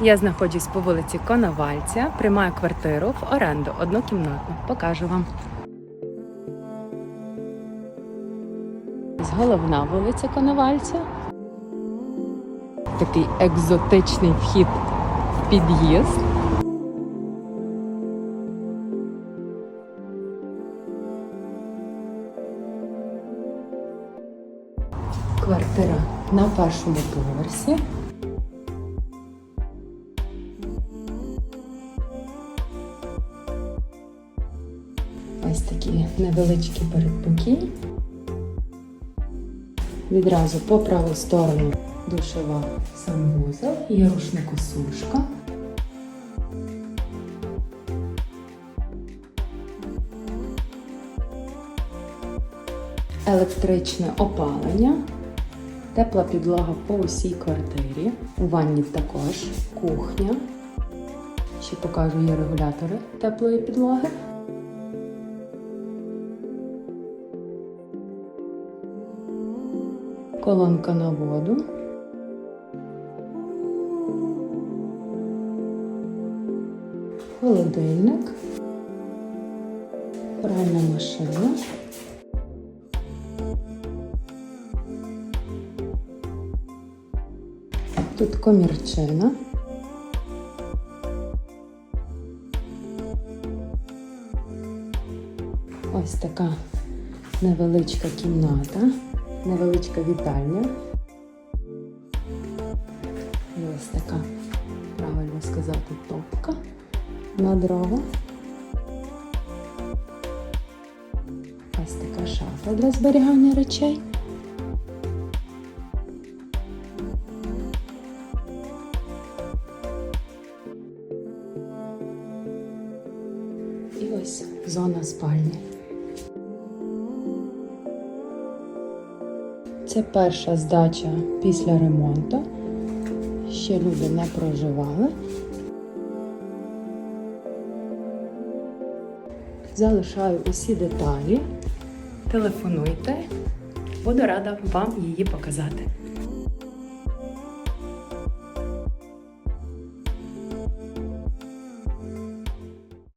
Я знаходжусь по вулиці Коновальця, приймаю квартиру в оренду однокімнатну. Покажу вам. Головна вулиця Коновальця. Такий екзотичний вхід в під'їзд. Квартира на першому поверсі. Ось такі невеличкі передпокій. Відразу по праву сторону душова санвузол, є рушникосушка. Електричне опалення, тепла підлога по усій квартирі. У ванні також кухня. Ще покажу є регулятори теплої підлоги. Колонка на воду. Холодильник. Пральна машина. Тут комірчина. Ось така невеличка кімната, невеличка вітальня. І ось така, правильно сказати, топка на дрова. Ось така шафа для зберігання речей. І ось зона спальні. Це перша здача після ремонту. Ще люди не проживали. Залишаю усі деталі. Телефонуйте. Буду рада вам її показати.